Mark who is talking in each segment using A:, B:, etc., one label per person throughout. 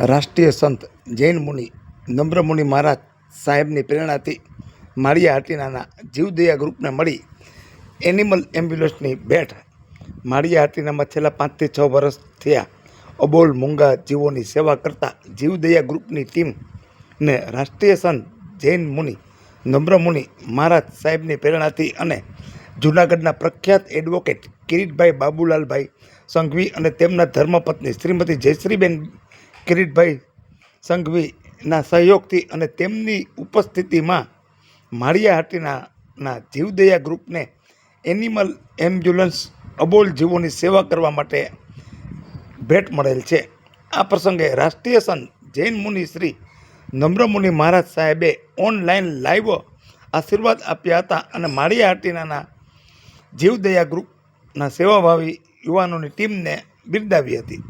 A: રાષ્ટ્રીય સંત જૈન મુનિ નમ્રમુનિ મહારાજ સાહેબની પ્રેરણાથી માળિયા હાટીનાના જીવદયા ગ્રુપને મળી એનિમલ એમ્બ્યુલન્સની ભેટ. માળિયા હાટીનામાં છેલ્લા પાંચથી છ વર્ષ થયા અબોલ મૂંગા જીવોની સેવા કરતા જીવદયા ગ્રુપની ટીમ ને રાષ્ટ્રીય સંત જૈન મુનિ નમ્રમુનિ મહારાજ સાહેબની પ્રેરણાથી અને જૂનાગઢના પ્રખ્યાત એડવોકેટ કિરીટભાઈ બાબુલાલભાઈ સંઘવી અને તેમના ધર્મપત્ની શ્રીમતી જયશ્રીબેન કિરીટભાઈ સંઘવીના સહયોગથી અને તેમની ઉપસ્થિતિમાં માળિયા હાટીના ના જીવદયા ગ્રુપને એનિમલ એમ્બ્યુલન્સ અબોલ જીવોની સેવા કરવા માટે ભેટ મળેલ છે. આ પ્રસંગે રાષ્ટ્રીય સંત જૈન મુનિ શ્રી નમ્રમુનિ મહારાજ સાહેબે ઓનલાઈન લાઈવ આશીર્વાદ આપ્યા હતા અને માળિયા હાટીનાના જીવદયા ગ્રુપના સેવાભાવી યુવાનોની ટીમને બિરદાવી હતી.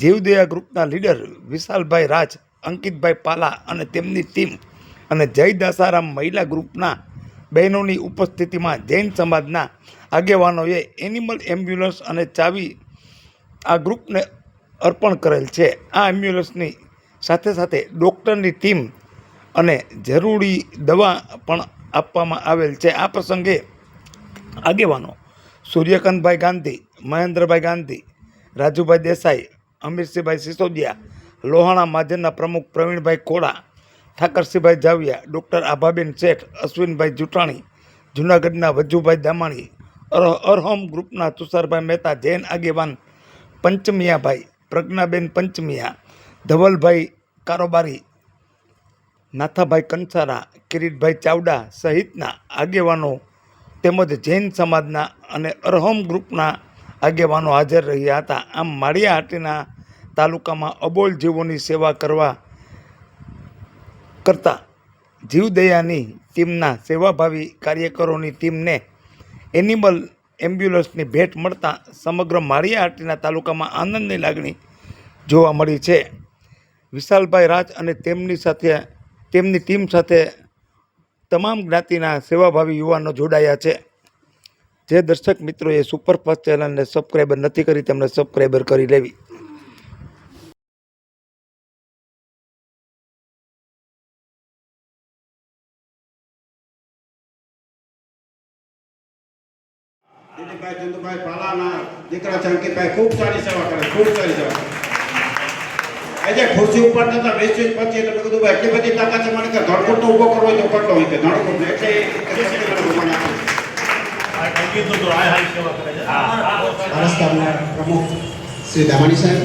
A: જીવદયા ગ્રુપના લીડર વિશાલભાઈ રાજ, અંકિતભાઈ પાલા અને તેમની ટીમ અને જય દાસારામ મહિલા ગ્રુપના બહેનોની ઉપસ્થિતિમાં જૈન સમાજના આગેવાનોએ એનિમલ એમ્બ્યુલન્સ અને ચાવી આ ગ્રુપને અર્પણ કરેલ છે. આ એમ્બ્યુલન્સની સાથે સાથે ડૉક્ટરની ટીમ અને જરૂરી દવા પણ આપવામાં આવેલ છે. આ પ્રસંગે આગેવાનો સૂર્યકાંતભાઈ ગાંધી, મહેન્દ્રભાઈ ગાંધી, રાજુભાઈ દેસાઈ અમીરસિંહભાઈ સિસોદિયા, લોહાણા મહાજનના પ્રમુખ પ્રવીણભાઈ કોડા ઠાકરસિંહભાઈ જાવિયા, ડૉક્ટર આભાબેન શેઠ અશ્વિનભાઈ જુટાણી, જૂનાગઢના વજુભાઈ દામાણી, અર, અરહમ ગ્રુપના તુષારભાઈ મહેતા, જૈન આગેવાન પંચમિયાભાઈ, પ્રજ્ઞાબેન પંચમિયા, ધવલભાઈ કારોબારી, નાથાભાઈ કંસારા, કિરીટભાઈ ચાવડા સહિતના આગેવાનો તેમજ જૈન સમાજના અને અરહમ ગ્રુપના આગેવાનો હાજર રહ્યા હતા. આમ માળિયા હાટીના તાલુકામાં અબોલ જીવોની સેવા કરવા કરતા જીવદયાની ટીમના સેવાભાવી કાર્યકરોની ટીમને એનિમલ એમ્બ્યુલન્સની ભેટ મળતા સમગ્ર માળિયા હાટીના તાલુકામાં આનંદની લાગણી જોવા મળી છે. વિશાલભાઈ રાજ અને તેમની સાથે, તેમની ટીમ સાથે તમામ જ્ઞાતિના સેવાભાવી યુવાનો જોડાયા છે. જે દર્શક મિત્રોએ સુપરફાસ્ટ ચેનલને સબસ્ક્રાઈબર નથી કરી, તેમને સબસ્ક્રાઈબર કરી લેવી.
B: છે અંકિતભાઈ ખૂબ સારી સેવા કરે ખૂબ સારી સેવા આજે ખુરશી ઉપર થતા વીસ વીસ પચીસ એટલે કીધું ભાઈ એટલી બધી તાકાત છે? મને કે ધડકોટનો ઊભો કરવો હોય તો કરતો હોય કે ધડકોટનો એટલે
C: પ્રમુખ શ્રી સાહેબ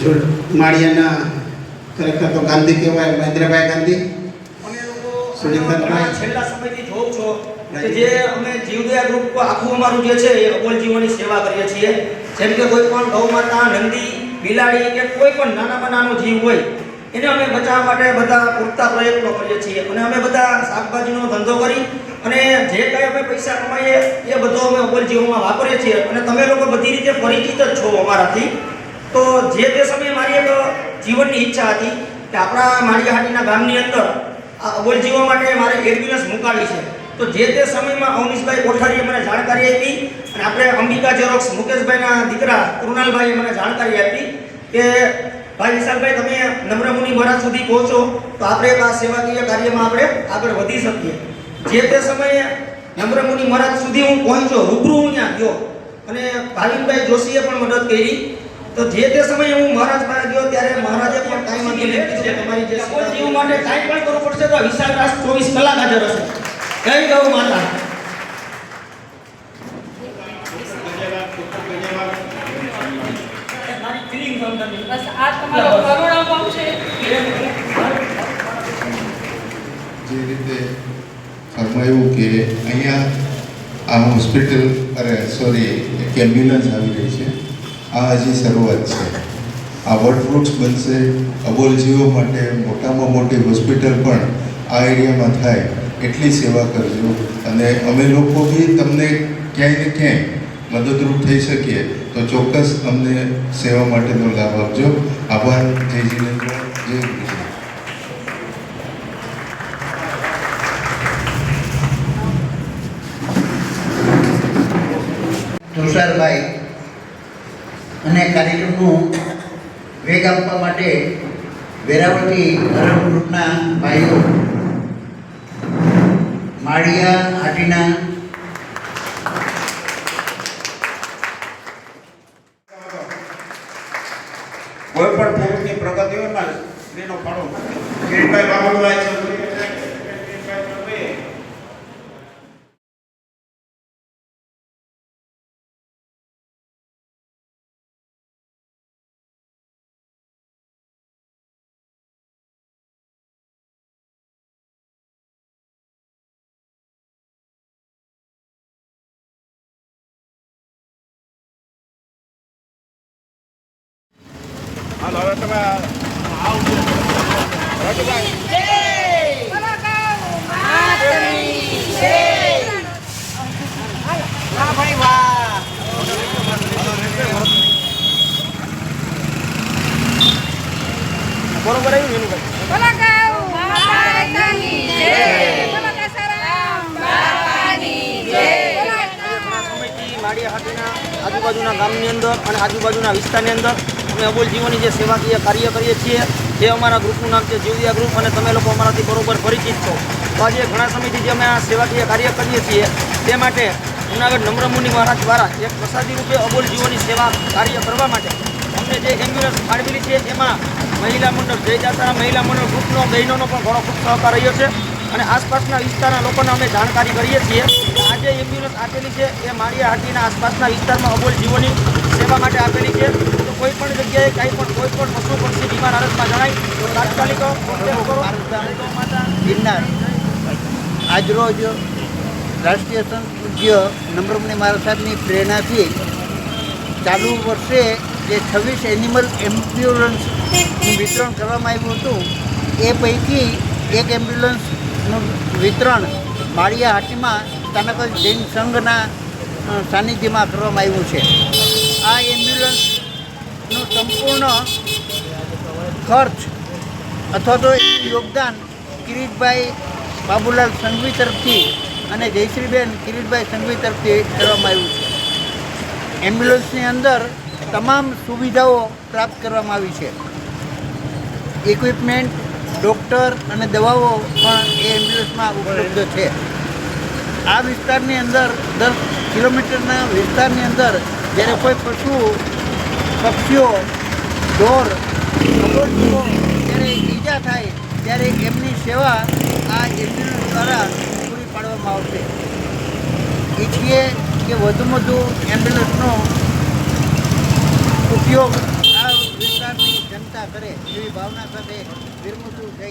C: જો માળિયાના ખરેખર તો ગાંધી કહેવાય મહેન્દ્રભાઈ ગાંધી સુનિલભાઈ.
D: છેલ્લા સમયથી જોઉં છો કે જે અમે જીવદયા ગ્રુપ આખું અમારું જે છે એ અબોલ જીવોની સેવા કરીએ છીએ. જેમ કે કોઈ પણ ગૌ માતા નંદી, બિલાડી કે કોઈ પણ નાનામાં નાનો જીવ હોય, એને અમે બચાવવા માટે બધા પૂરતા પ્રયત્નો કરીએ છીએ. અને અમે બધા શાકભાજીનો ધંધો કરી અને જે કંઈ અમે પૈસા કમાઈએ એ બધો અમે અબોલ જીવોમાં વાપરીએ છીએ. અને તમે લોકો બધી રીતે પરિચિત જ છો અમારાથી. તો જે તે સમયે મારી એક જીવનની ઈચ્છા હતી કે આપણા માળિયાહાટીના ગામની અંદર આ અબોલ જીવો માટે મારે એમ્બ્યુલન્સ મુકાવી છે. તો જે તે સમયમાં અવનીશભાઈ કોઠારીએ મને જાણકારી આપી અને આપણે અંબિકા ઝેરોક્સ મુકેશભાઈના દીકરા કૃણાલભાઈએ મને જાણકારી આપી કે ભાઈ વિશાલભાઈ તમે નમ્રમુનિ મહારાજ સુધી પહોંચો તો આપણે આ સેવાકીય કાર્યમાં આપણે આગળ વધી શકીએ. જે તે સમયે નમ્રમુનિ મહારાજ સુધી હું પહોંચ્યો રૂબરૂ હું ત્યાં ગયો અને ભાવિનભાઈ જોશીએ પણ મદદ કરી. તો જે તે સમયે હું મહારાજ પાસે ગયો ત્યારે મહારાજે પણ ટાઈમ આપી લીધી છે તમારી જે જીવ માટે કાંઈ પણ કરવું પડશે તો વિશાલ રાસ ચોવીસ કલાક હાજર હશે. જય ગૌ માતા?
E: બસ આ તમારો કરુણાભાવ છે.
F: જે રીતે ફરમાયું કે અહીંયા આ હોસ્પિટલ અરે સોરી એક એમ્બ્યુલન્સ આવી રહી છે. આ હજી શરૂઆત છે. આ વટવૃક્ષ બનશે. અબોલ જીવો માટે મોટામાં મોટી હોસ્પિટલ પણ આ એરિયામાં થાય. એટલી સેવા કરજો અને અમે લોકો બી તમને ક્યાંય ને ક્યાંય મદદરૂપ થઈ શકીએ. તો ચોક્કસ અમને સેવા માટેનો લાભ આપજો. આભાર. જય જીનેન્દ્ર. જય
C: તુષારભાઈ,
G: અને કાર્યક્રમનું વેગ આપવા માટે વેરાવળથી ધરમ ગ્રુપના ભાઈઓ માળિયા હાટીના.
B: કોઈ પણ પુરુષની પ્રગતિ હોય ને સ્ત્રીનો ફાળો કિરીટભાઈ બાબુભાઈ છે. તમે
D: બરોબર આજુબાજુના ગામની અંદર અને આજુબાજુના વિસ્તારની અંદર અમે અબોલ જીવોની જે સેવાકીય કાર્ય કરીએ છીએ, જે અમારા ગ્રુપનું નામ છે જીવદિયા ગ્રુપ અને તમે લોકો અમારાથી બરોબર પરિચિત છો. તો આજે ઘણા સમયથી જે અમે આ સેવાકીય કાર્ય કરીએ છીએ, તે માટે જુનાગઢ નમ્રમુનિ મહારાજ દ્વારા એક પ્રસાદી રૂપે અબોલ જીવોની સેવા કાર્ય કરવા માટે અમને જે એમ્બ્યુલન્સ ફાળવેલી છે એમાં મહિલા મંડળ, જય જાત્રા મહિલા મંડળ ગ્રુપનો, બહેનોનો પણ ઘણો ખૂબ સહકાર રહ્યો છે. અને આસપાસના વિસ્તારના લોકોને અમે જાણકારી કરીએ છીએ આજે એમ્બ્યુલન્સ આપેલી છે, એ માળિયા હાટીના આસપાસના વિસ્તારમાં અબોલ જીવોની સેવા માટે આપેલી છે. તો કોઈ પણ જગ્યાએ કાંઈ પણ કોઈ પણ પશુ પક્ષી બીમાર હાલતમાં જણાય. તો તાત્કાલિક
G: ગિરનાર. આજરોજ રાષ્ટ્રીય સંત પૂજ્ય નમ્રમણી મહારાજ સાહેબની પ્રેરણાથી ચાલુ વર્ષે જે છવ્વીસ એનિમલ એમ્બ્યુલન્સનું વિતરણ કરવામાં આવ્યું હતું, એ પૈકી એક એમ્બ્યુલન્સનું વિતરણ માળિયા હાટીમાં સ્થાનક જૈન સંઘના સાનિધ્યમાં કરવામાં આવ્યું છે. સંપૂર્ણ ખર્ચ અથવા તો એનું યોગદાન કિરીટભાઈ બાબુલાલ સંઘવી તરફથી અને જયશ્રીબેન કિરીટભાઈ સંઘવી તરફથી કરવામાં આવ્યું છે. એમ્બ્યુલન્સની અંદર તમામ સુવિધાઓ પ્રાપ્ત કરવામાં આવી છે. ઇક્વિપમેન્ટ, ડૉક્ટર અને દવાઓ પણ એ એમ્બ્યુલન્સમાં ઉપલબ્ધ છે. આ વિસ્તારની અંદર દસ કિલોમીટરના વિસ્તારની અંદર જ્યારે કોઈ પશુ પક્ષીઓ, ઢોર ખગોળજીવો જ્યારે ઈજા થાય, ત્યારે એમની સેવા આ એમ્બ્યુલન્સ દ્વારા પૂરી પાડવામાં આવશે. ઈચ્છીએ કે વધુમાં વધુ એમ્બ્યુલન્સનો ઉપયોગ આ વિસ્તારની જનતા કરે એવી ભાવના સાથે વિરમું જય